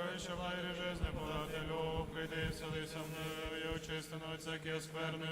сокровища благи жизни, подателю, прийди вселися мною, і очистено от всякі скверни,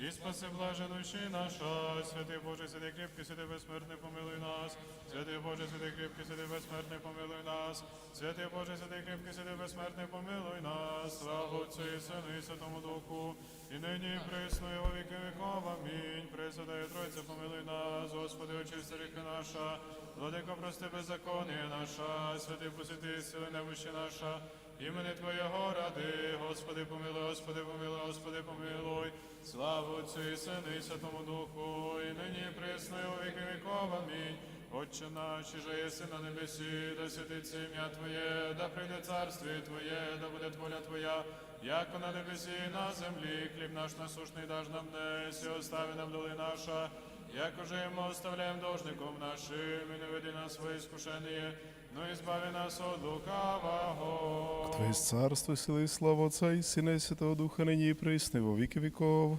і спаси блаже душі наша, святий Боже, святий кріпкий, святий безсмертний, помилуй нас, святий Боже, святий кріпкий, святий безсмертний, помилуй нас, святий Боже, святий кріпкий, святий безсмертний, помилуй нас, слава Отцю і Сину і Святому Духу, і нині присно, і во віки віков, амінь. Пресвятая Тройця, помилуй нас, Господи, очисти ріки наша, Владико, прости беззаконня наша, святий посвяти сили немощі наша, імени Твоєго ради, Господи, помилуй, Господи, помилуй, Господи, помилуй, слава Отцю і Сину і Святому Духу, і нині і во віки віков, амінь. Отче наш, же єси на небесі, да святиться ім'я Твоє, да прийде царстві Твоє, да буде воля Твоя, як на небесі і на землі, хліб наш насушний даж нам днес, і остави нам доли наша, як уже ми оставляємо должником нашим, і не веди нас в іскушення, но избави нас от лукавого. Твоє царство, сили і слава Отця і Сина і Святого Духа, нині і присно, і во віки віков.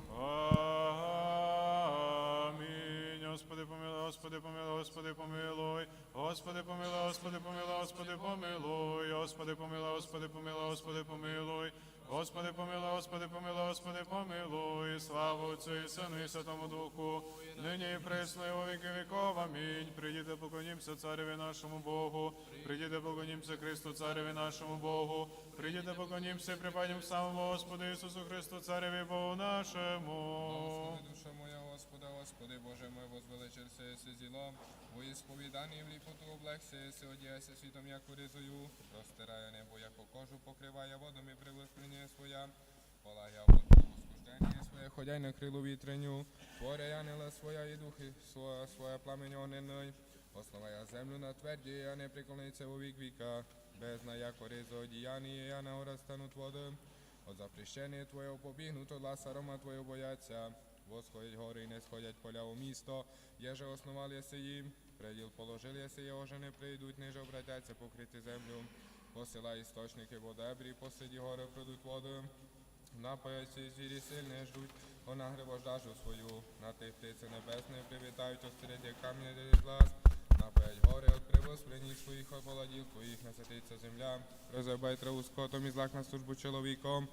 Амінь. Господи помилуй, Господи помилуй, Господи помилуй. Господи помилуй, Господи помилуй, Господи помилуй. Господи помилуй, Господи помилуй, Господи помилуй. Господи помилуй, Господи помилуй, Господи помилуй. славу Отцю і Сину і Святому Духу. Нині і присно і віки віков. Амінь. Прийдіте, поклонімся цареві нашому Богу. Прийдіте, поклонімся Христу, цареві нашому Богу. Прийдіте, поклонімся і припадім самому Господу Ісусу Христу, цареві Богу нашому. Господи, душа моя, Господа, Господи, Боже мой, возвеличився єси зіло, во ісповіданні в ліпоту облегся єси, одіяйся світом, як ризою, розтирає небо, як кожу, покриває водом і привоспрення своя, полагя воду, восхождення своє, ходяй на крилу вітреню, творя янила своя і духи, своя, своя пламень огненний, основая землю на тверді, я не приклониться у вік віка, бездна, як ризо, одіяння, я на гора стануть води, от запрещення Твоєго побігнуть, от ласа рома Твоєго бояться. Восходять гори і не сходять поля у місто, єже основали єси їм, приділ положили єси, його же не прийдуть, ниже обратяться покрити землю. Посилай істочники водебрі, посиді гори придуть воду. Напаяться звірі сильні ждуть, вона гривождажу свою, на тих птиці небесні привітають, остереді камінь де глаз. Напаять гори от привоспрені своїх ополодів твоїх насититься земля. Розебай траву скотом і злак на службу чоловіком.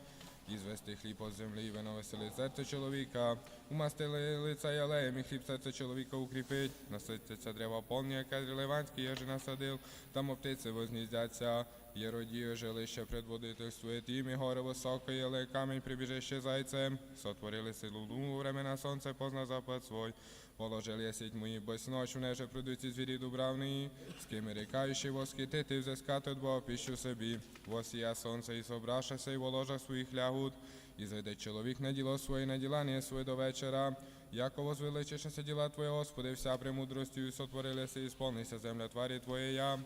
І звести хліб от землі, і вино веселить серце чоловіка. Умастили лиця і алеєм, і хліб серце чоловіка укріпить. Насититься дерева повні, яке ливанський єжи насадив. Там оптиці возніздяться. Єродію жилище предводительствує тім, і гори високо, і але камінь прибіжище зайцем. Сотворили силу луну, времена сонце позна запад свой. Положили я сіть мої бось ночь, неже придуть звірі дубравні. З ким рікаючи восхитити, взискати от Бога піщу собі. Восія сонце і собрашася, і в ложах своїх лягут. І зайде чоловік на діло своє, на діла не своє до вечора. Яко возвеличишся діла Твоє, Господи, вся премудростю сотворилися, і сповнися земля тварі Твоєя.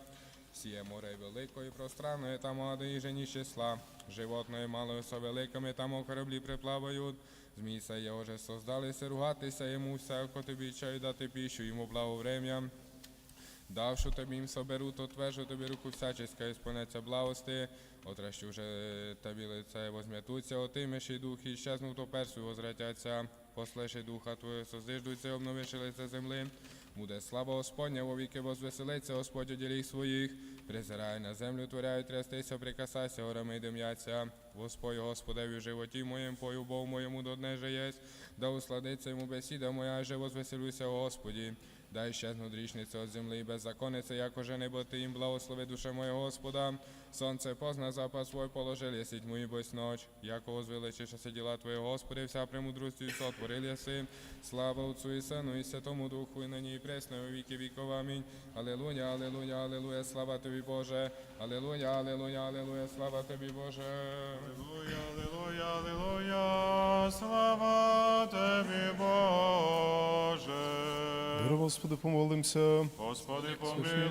Сіє море велико і пространне, там молоде і жені числа. Животне малою со великими, там у кораблі приплавають. Змійся його же создалися ругатися йому, всяко тобі чаю дати піщу, йому благоврем'я. Давши тобі їм соберу, то твержу тобі руку всяческа, і спонеться благости, отращу же тобі лице возм'ятуться, отимеш і дух, і щезнув то персу возвратяться, послеши духа твого, созиждуться, обновиши лице земли. Буде слава Господня, вовіки возвеселиться, Господь у діліх своїх, призирай на землю, творяй, трястися, прикасайся, горами й дим'яться. Господь Господеві в животі моєму, пою Бог моєму до дне же єсть, да усладиться йому бесіда моя, же возвеселюся, Господі. Дай щезнуть річниця от землі і беззаконниця, як уже небо ти їм благослови душа моя Господа. Сонце позна запас свой положили, єсить мої бось ноч. Яко звеличишся діла Твої, Господи, вся премудростю сотворил єси. Слава Отцу і Сину, і Святому Духу, і нині і пресно, і у віки віков. Амінь. Алелуя, алелуя, алелуя, слава Тобі, Боже. Алелуя, алелуя, алелуя, слава Тобі, Боже. Аллилуйя, аллилуйя, аллилуйя, слава Тобі, Боже. Мир, Господи, помолимся. Господи,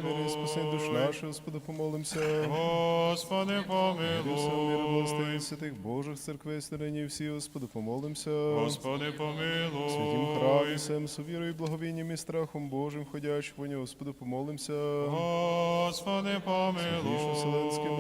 мири, спасіння душ помилуй. Господи, помолимся. Господи, помилуй. святих Божих церквей, снарені всі, Господи, помолимся. Господи, Святім храмі, помилуй. всем совірою, благовінням і страхом Божим, ходячих в ній, Господи, помолимся. Господи, помилуй.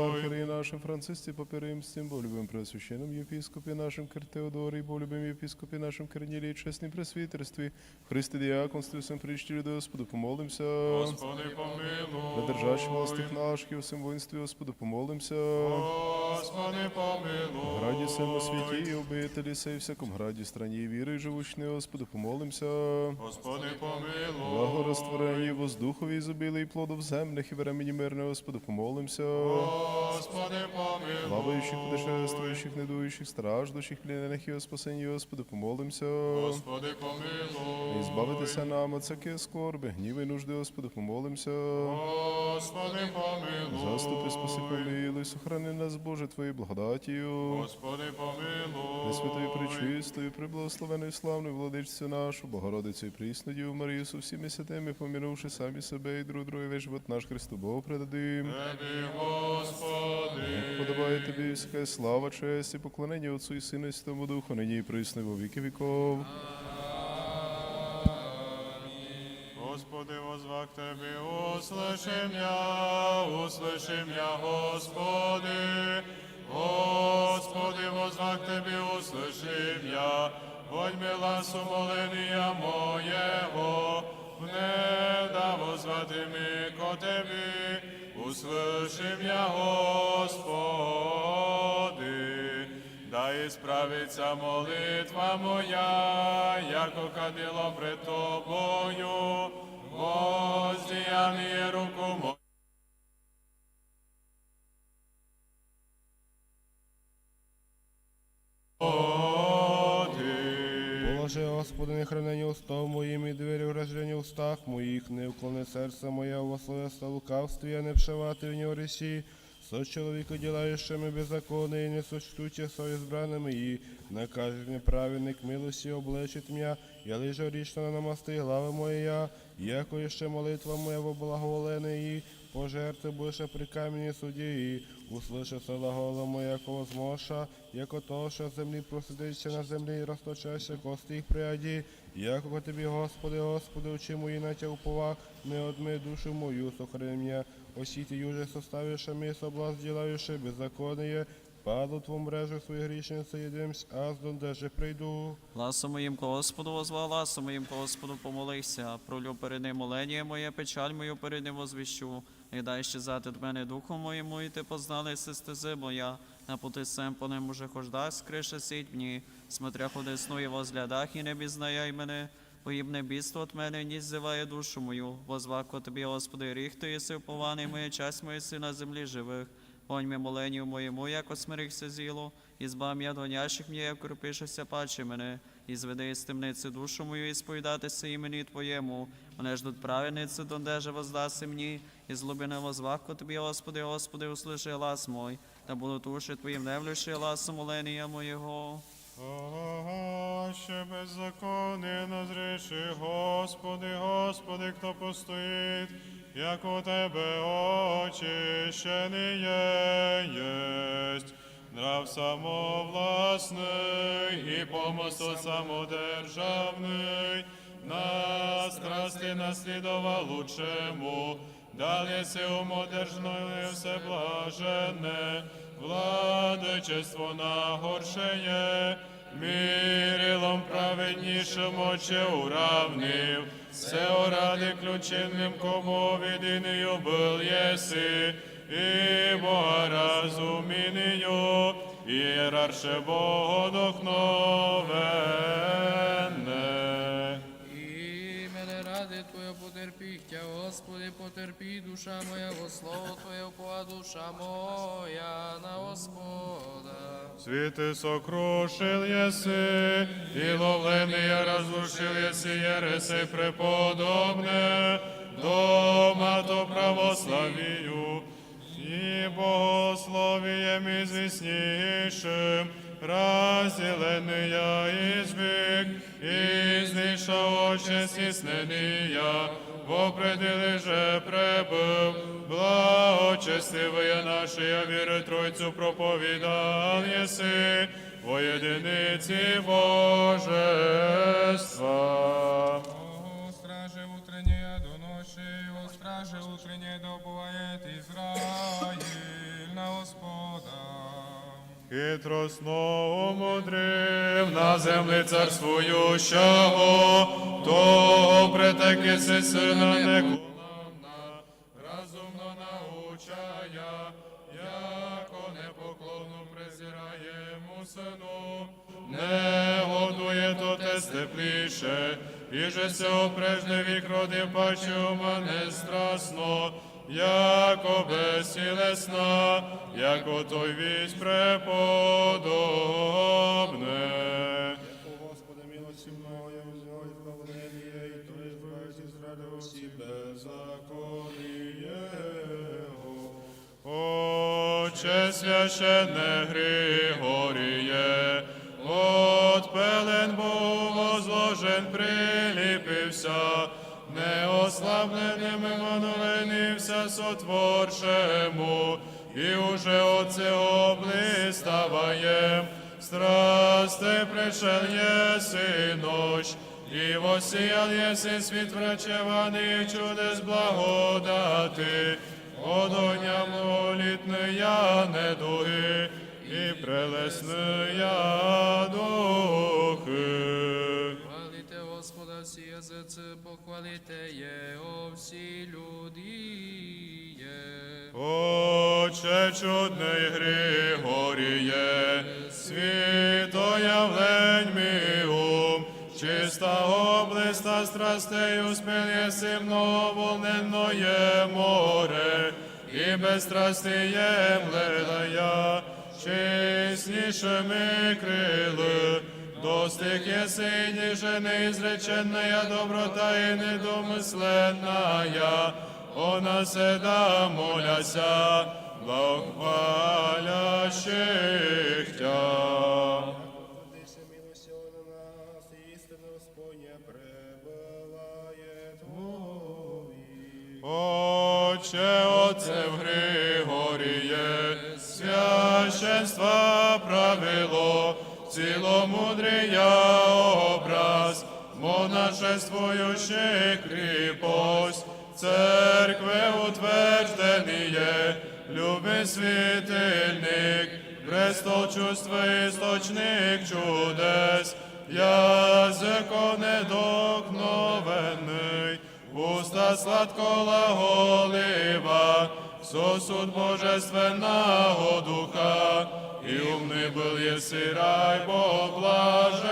архиереї нашим Францисті Папиримстім, болюбим Преосвященним єпіскопі нашим Киртеодорі, болюбим єпіскопі нашим Корнілії, чеснім пресвітерстві, Христи діаконстві, всем причі грішні люди, Господи, помолимся. Господи, помилуй. Держащих властих наших і у всім воїнстві, Господи, помолимся. Господи, помилуй. В граді сему святі і обителі сей всяком граді страні віри і живучні, Господи, помолимся. Господи, помилуй. Благорозтворені воздухові ізобілий плодов земних і времені мирне, Господи, помолимся. Господи, помилуй. Плаваючих, путешествуючих, недуючих, страждущих, плінених і о спасенні, Господи, помолимся. Господи, помилуй. І збавитися нам от всяке скорби, гніви нужди, Господи, помолимся. Господи, помилуй. Заступи, спаси, помилуй, сохрани нас, Боже, Твоєю благодатію. Господи, помилуй. Пресвятою, пречистою, приблагословеною, славною владичцю нашу, Богородицю і прісну Діву Марію, со всіми святими, помінувши самі себе і друг друге весь живот наш Христу Богу предадим. Тебі, Господи. Подобає тобі всяка слава, честь і поклонення Отцу і Сину і Святому Духу, нині і присно, і во віки віков. Господи, возвах Тебе, услышим я, услышим я, Господи. Господи, возвах Тебе, услышим я, Вонь гласу моления моего, мне да возвати ми ко Тебе, услышим я, Господи. Да исправится молитва моя, яко кадило пред Тобою, воздеяние руку мою. Положи, Господи, не хранені устав моїм і двері вражені устах моїх, не вклони серце моє во словеса лукавстві, а не вшивати в нього рісі. Со чоловіка ділаючими беззаконне і не сочтуття со избраними і накажеш неправедник милості облечить м'я, я лише річно намасти глави моя, яко ще молитва моя во благоволене і пожерти больше при камені суді, і услыши села гола моя, кого змоша, яко то, що землі просидиться на землі і розточешся кости їх пряді, яко тобі, Господи, Господи, очі мої на тя упова, не одми душу мою, сохрани меня, осіти юже составивши ми соблазн ділаючи беззаконие, паду тву мрежу свої грішниці єдимсь, аз дондеже прийду. Гласом моїм Господу возвав, гласом моїм Господу помолився. Пролю перед ним молення моє, печаль мою перед ним возвіщу. Не дай щезати від мене духу моєму, і ти познали си стези моя. На пути сем по ним уже хождах, скрише сіть мені. Смотря ходи сну і возглядах, і не бізнаяй мене. Поїбне бідство от мене, ніс зиває душу мою. Возвако тобі, Господи, ріг ти єси впований, моя часть моя си на землі живих. Понь ми моленню моєму, як осмирихся зіло, і збав м'я донящих м'я, як крупишеся паче мене, і зведи із темниці душу мою, і сповідатися імені Твоєму. Мене ждуть праведниці, дондеже воздаси мені, і злобине возвахко Тобі, Господи, Господи, услыши глас мой, та будуть уші Твоїм не влюши гласом молення моєго. Ага, ще беззаконне назріши, Господи, Господи, хто постоїть, як у Тебе очищений єсть. Нрав самовласний і помосто самодержавний, нас страсти наслідував лучшему, далі си умодержною все блаженне, владичество на мірилом праведнішим оче уравнив, все ради ключенним, кому відиною был єси, і Бога разуміною, ієрарше Богодохновенне. Господи, потерпі, душа моя, во слово Твоє впова душа моя на Господа. Світи сокрушил єси, і ловлений разрушил єси, єреси преподобне, дома то православію, і богословієм ізвіснішим, розділений я ізвик, і знайша очі стіснення, во предели же пребив, благочестивые наші, я віри Тройцю проповідал єси, во єдиниці Божества. О, страже утреннее до ночи, о страже утреннее да уповает Израиль на Господа. Хитросно умудрив на землі царствуючого, того притеки си сина не кулана, разумно научая, яко непоклонну презираєму сину, не годує то те степліше, і же се опрежне вік роди паче ума не страсно, яко безсілесна, яко той вісь преподобне. Господи, милості моя, взял избавление, и то избавить из радости беззаконие. Отче священне Григоріє, от пелен був возложен, приліпився, неослабленим Еммануелився сотворшему, і уже от цього блиставаєм, страсти пришел єси ночь, і восіял єси світ врачеваний чудес благодати, Одоня молітная недуги і прелесная духи. Господа всі язиці, похвалите Його всі люди. Отче чудний Григоріє, світоявлень мігум, чиста облиста страстею спил єси волненное море, і безстрастієм лила я, чеснішими крили, достиг єси ніже неізреченная доброта і недомисленная, она седа моляся, благохвалящих Тя. Милостью на нас, и истина Господня пребывает в Отче, Отцев Григоріє, священства правило, ціломудрія образ, монашествуючи кріпость, церкви утвержденіє, люби світильник, престол чувства істочник чудес, язико недокновенний, уста сладколаголива, сосуд божественного духа, і умний был єси рай поблаженне.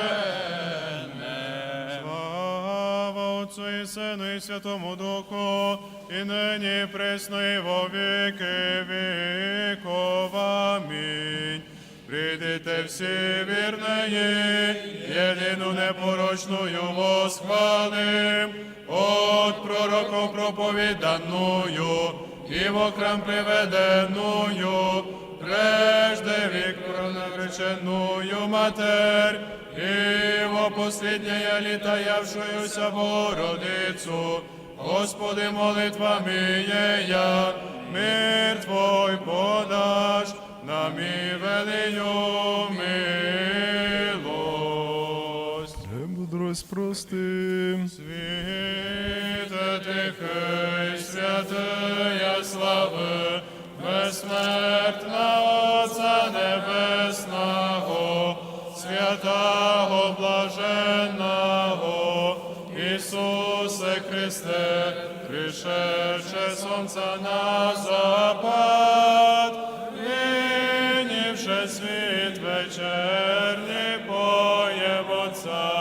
Слава Отцу і Сину і Святому Духу, і нині пресно і во віки віков. Амінь. Прийдите всі вірної, єдину непорочную восхвалим, от пророков проповіданую, і в окрам приведеную, прежде вік пронавреченую матерь, и во последнее літа явшуюся Богородицу, Господи, молитвами я, мир Твой подаш, нам і велию милость. Мудрость простим. Світе тихий, святая слави, безсмертна Отця Небесного, святого блаженного, Ісусе Христе, пришедше сонця на запад, нині світ вечерній поєм Отця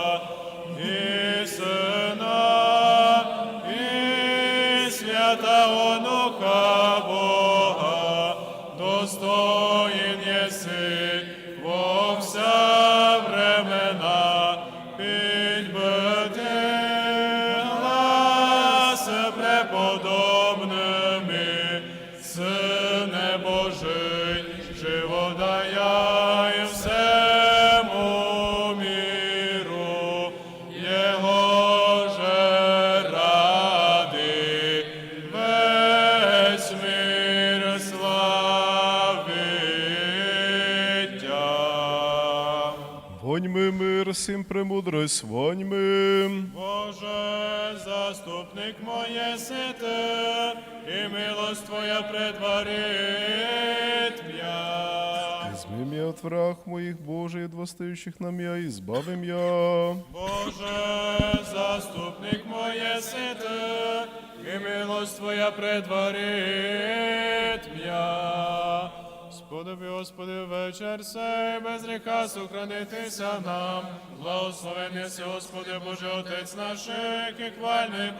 премудрость. Боже, заступник моє сите, і милость Твоя предварить м'я. Змім'я от враг моїх Боже, і двостаючих нам я, і збавим я. Боже, заступник моє сите, і милость Твоя предварит м'я. Сподоби, Господи, вечір сей, без гріха сохранитися нам. Благословен єси, Господи, Боже, Отець і хвальне,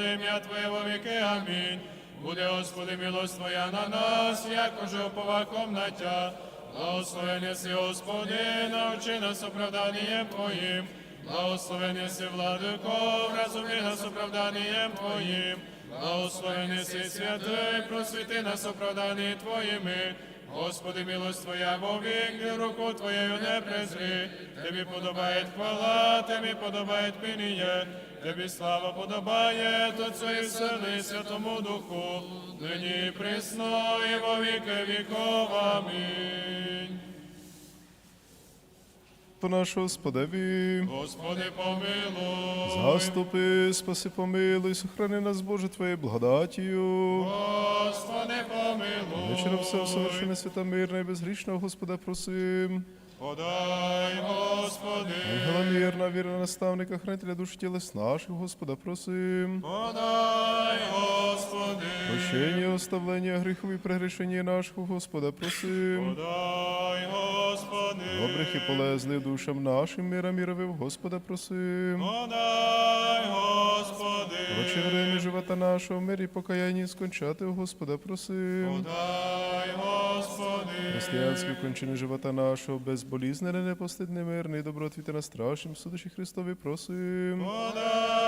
і ім'я Твоє во віки. Амінь. Буде, Господи, милость Твоя на нас, як уже оповаком на Тя. Благословен єси, Господи, навчи нас оправданням Твоїм. Благословен єси, владико, вразуми нас оправданням Твоїм. Благословен єси, святий, просвіти нас оправданні Твоїми. Господи, милость Твоя вовік, руку Твоєю не презри. Тобі подобає хвала, Тобі подобає пиніє, Тобі слава подобає, Отцю і Сину і Святому Духу, нині присно, і во віки. Амінь. Наш Господеві. Господи, помилуй. Заступи, спаси, помилуй, сохрани нас, Боже, Твоєю благодатію. Господи, помилуй. Вечером все совершене свята мирне і безгрішного Господа просим. Подай, Господи. Ангела мирна, вірна наставника, хранителя душ тілес наших, Господа просим. Подай, Господи. Прощення, оставлення гріхов і прегрішення нашого, Господа просим. Подай, Господи. Добрих і полезних душам нашим мира міровив, Господа просим. Подай, Господи. Проче время живота нашого, в мирі покаянні скончати, Господа просим. Подай, Господи. Християнські кончини живота нашого, безболізнене, непостидне, мирне і добротвіте на страшнім судачі Христові просим. Подай,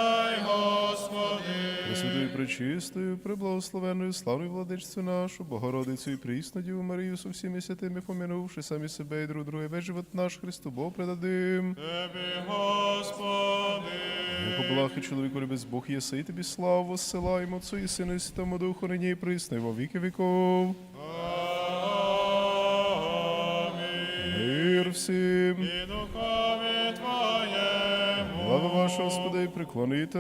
Господи. Пресвятою, пречистою, преблагословенною, славною владичцю нашу, Богородицю і прісну Діву Марію, со всіми святими помянувши самі себе і друг друге, весь живот наш Христу Бог предадим. Тебе, Господи. Яко блахи чоловіку любець Бог єси, і тобі славу воссилаємо Отцу і Сину і Святому Духу, нині і присно, і во віки віков. Амінь. Мир всім. І духові Твоєму. Слава ваша, Господи, і приклоните.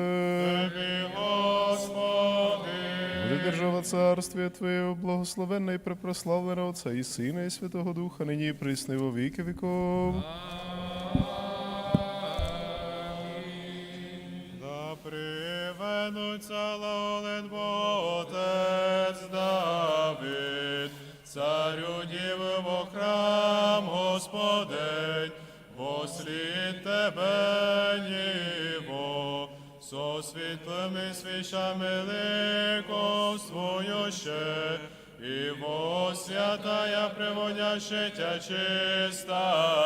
Буде держава царствія Твоєго, благословенна і препрославлена Отця і Сина, і Святого Духа, нині і присно, во віки віков. Да приведуться лаолет Отець Давид, царю діви во храм Господень, тебе ніво, со світлими свічами ликовствую ще, і во святая приводяще тя чистая,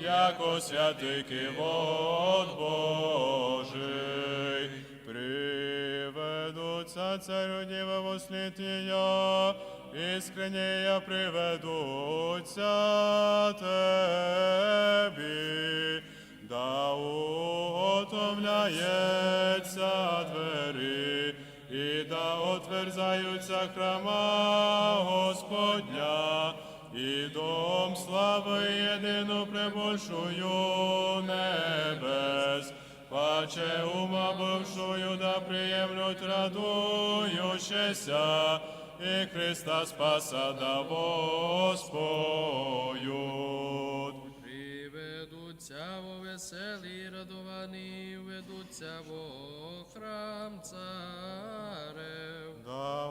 яко святий кивот Божий. Приведуться царю во слід Тія, іскренія приведуться тебі, да уготовляється двері, і да отверзаються храма Господня, і дом слави єдину прибольшую небес, паче ума бывшую да приємнуть радуючися, і Христа спаса да воспоют. Приведуться во веселі радовані, ведуться во храм царев. Да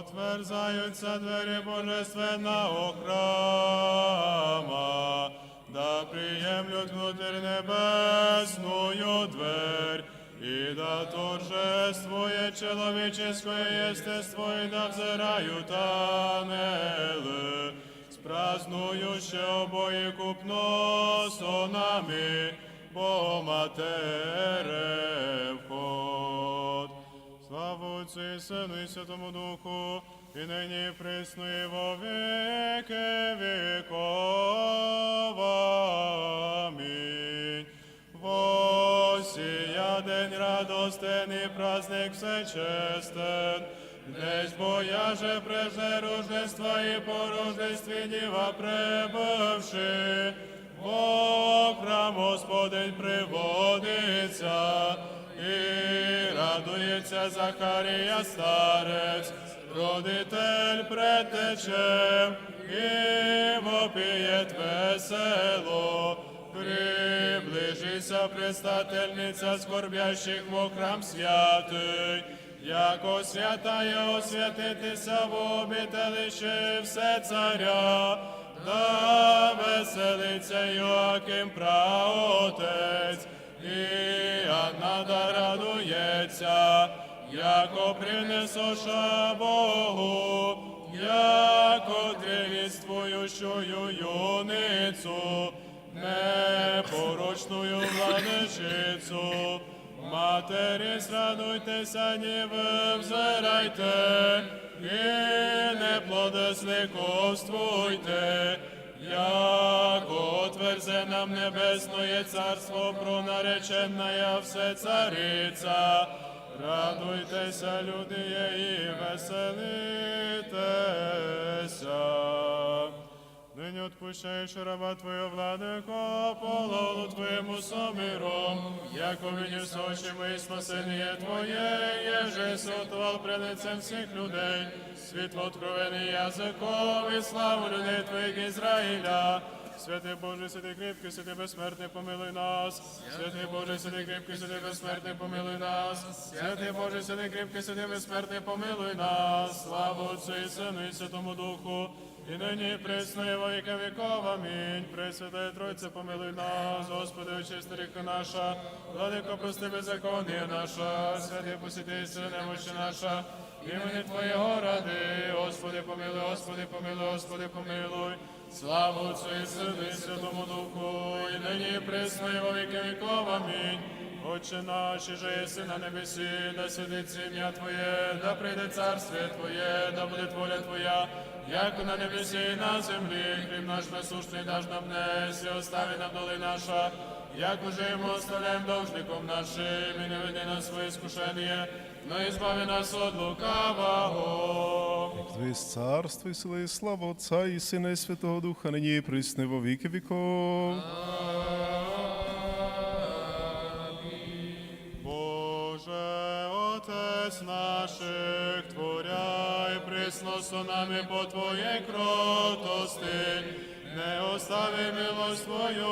отверзаються двері божественного храма, да приємлють внутрь небесную дверь, и да торжествує человеческое естество, и да взирают ангели, спразнующе обоє купно сонами, бо матере вход. Слава Отцю і Сину і Святому Духу, і нині присно, і во віки віков. Амінь. Восія день радостен і праздник всечестен, Десь бояже преже рождества і по рождестві діва прибывши, Бог храм Господень приводиться, і радується Захарія старець, родитель предтече, і вопієт весело. Приближися, предстательниця скорбящих во храм святий, яко святая освятитися в обітелище все царя, да веселиться Йоаким праотець, і Анна да радується, яко принесоша Богу, яко твоющую юницю, непорочную владичицю. Матері, зрадуйтеся, ні ви взирайте, і не плодесниковствуйте, яко отверзе нам небесное царство пронареченная все цариця. Радуйтеся, люди, і веселитеся. Отпущаєш раба Твою владико, пололу Твоєму сомиром, яко мені сочі мої спасення Твоє, єже сотував пред лицем всіх людей, світло откровений язиком і славу людей Твоїх Ізраїля. Святий Боже, святий кріпкий, святий безсмертний, помилуй нас. Святий Боже, святий кріпкий, святий безсмертний, помилуй нас. Святий Боже, святий кріпкий, святий безсмертний, помилуй нас. Слава Отцю і Сину і Святому Духу. І нині присно і во віки віков. Амінь. Пресвятая Тройце, помилуй нас, Господи, очисти ріка наша, владико, прости беззаконня наша, святий посіти сили немощі наша, імені Твоєго ради, Господи, помилуй, Господи, помилуй, Господи, помилуй. Слава Отцю і Святому Духу, і нині присно і во віки віков. Амінь. Отче наш, і же єси на небесі, да святиться ім'я Твоє, да прийде царствие Твоє, да буде воля Твоя, як на небесі і на землі, хліб наш насущний даж нам днес, і остави нам доли наша, як уже йому оставляємо должником нашим, і не веди нас своє искушення, но избави нас от лукавого. Твоє царство і сила і слава Отця і Сина і Святого Духа, нині і присни во віки віков. Отець наших, творяй присносно нами по Твоєї кротости, не остави милость Твою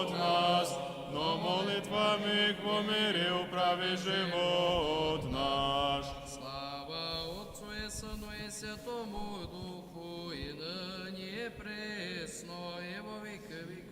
от нас, но молитвами к помирі управи живот наш. Слава Отцу і Сину і Святому Духу, і нині і присно, і во віки віков.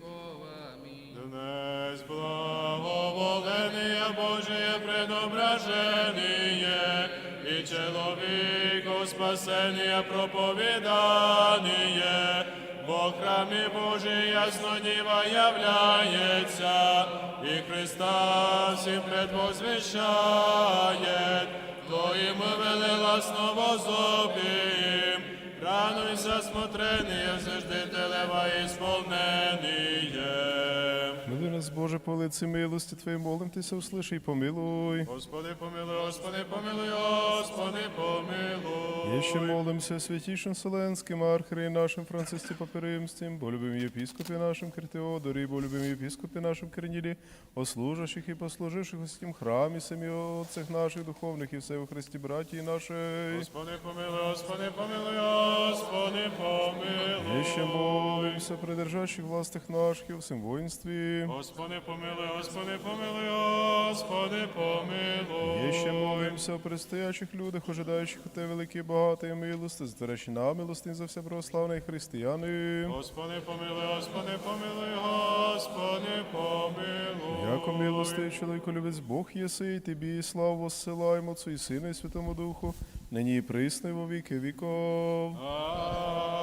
Амінь. Днес благоволение Божие предображение, и человеку спасение проповедание, во храме Божий ясно Діва являється, і Христа всім предвозвещает, то им велела снова зобим, радуйся смотрение, зажди телева исполнение. Нас, Боже, по лиці милості Твоєї, молимтеся, услиши і помилуй. Господи, помилуй, Господи, помилуй, Господи, помилуй. І ще молимося святішим Вселенським архиереї нашим Францисті Паперимстім, бо любим єпіскопі нашим Критеодорі, бо любим єпіскопі нашим Корнілі, о служащих і послуживших у святім храмі, самі отцях наших духовних і все у Христі братії нашої. Господи, помилуй, Господи, помилуй, Господи, помилуй. І ще молимося придержащих властих наших всім воїнстві. Господи, помилуй, Господи, помилуй, Господи, помилуй. І ще молимося о предстоячих людях, ожидаючих у те великі багаті милости, затверещі нам милости за все православні християни. Господи, помилуй, Господи, помилуй, Господи, помилуй. Яко милостивий чоловіку любець Бог єси, і тобі славу воссилаємо Отцу і Сину і Святому Духу, нині і присно і во віки віков. Амінь.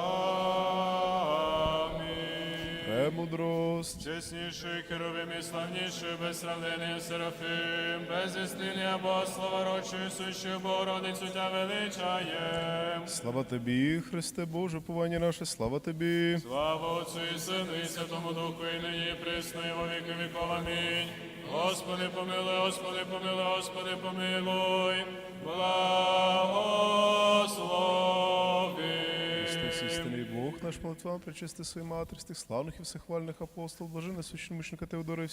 Премудрость. Чесніший, керовим і славніший, безсравнений Серафим, без істиння Бога, слава рочою, сущу Богородицю тя величаєм. Слава тобі, Христе Боже, повання наше, слава тобі. Слава Отцю і Сину і Святому Духу, і нині і присно, і во віки віков. Амінь. Господи, помилуй, Господи, помилуй, Господи, помилуй. Благослови. Бог наш молитва, причисти своїй матері, славних і всехвальних апостол, блаженна священномучника Теодора і всіх